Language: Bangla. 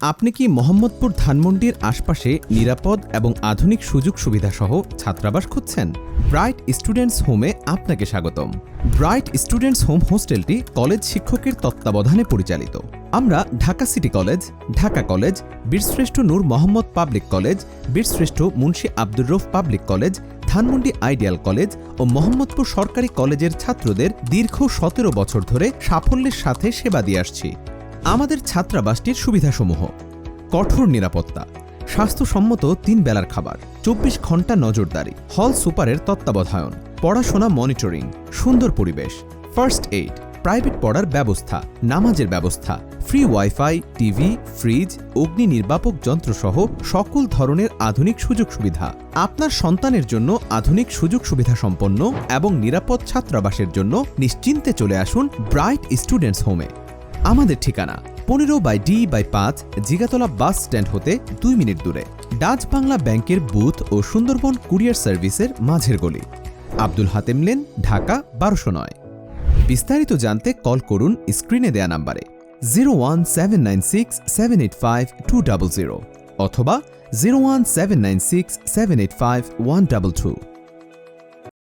আপনি কি মোহাম্মদপুর ধানমন্ডির আশপাশে নিরাপদ এবং আধুনিক সুযোগ সুবিধাসহ ছাত্রাবাস খুঁজছেন? ব্রাইট স্টুডেন্টস হোমে আপনাকে স্বাগতম। ব্রাইট স্টুডেন্টস হোম হোস্টেলটি কলেজ শিক্ষকের তত্ত্বাবধানে পরিচালিত। আমরা Dhaka city college, Dhaka college, বীরশ্রেষ্ঠ নূর মোহাম্মদ পাবলিক কলেজ, বীরশ্রেষ্ঠ Munshi Abdur Rouf public college, Dhanmondi ideal college ও মোহাম্মদপুর সরকারি কলেজের ছাত্রদের দীর্ঘ সতেরো বছর ধরে সাফল্যের সাথে সেবা দিয়ে আসছি। আমাদের ছাত্রাবাসটির সুবিধাসমূহ। কঠোর নিরাপত্তা, স্বাস্থ্যসম্মত তিন বেলার খাবার, চব্বিশ ঘণ্টা নজরদারি, হল সুপারের তত্ত্বাবধায়ন, পড়াশোনা মনিটরিং, সুন্দর পরিবেশ, ফার্স্ট এইড, প্রাইভেট পড়ার ব্যবস্থা, নামাজের ব্যবস্থা, ফ্রি ওয়াইফাই, টিভি, ফ্রিজ, অগ্নি নির্বাপক যন্ত্রসহ সকল ধরনের আধুনিক সুযোগ সুবিধা। আপনার সন্তানের জন্য আধুনিক সুযোগ সুবিধা সম্পন্ন এবং নিরাপদ ছাত্রাবাসের জন্য নিশ্চিন্তে চলে আসুন ব্রাইট স্টুডেন্টস হোমে। আমাদের ঠিকানা পনেরো বাই ডি বাই পাঁচ জিগাতলা বাস স্ট্যান্ড হতে দুই মিনিট দূরে, ডাচ বাংলা ব্যাংকের বুথ ও সুন্দরবন কুরিয়ার সার্ভিসের মাঝের গলি। আব্দুল হাতেম লেন, ঢাকা, বারোশো নয়। বিস্তারিত জানতে কল করুন স্ক্রিনে দেয়া নাম্বারে, zero one seven nine six seven eight five two double zero অথবা zero one seven nine six seven eight five one double two.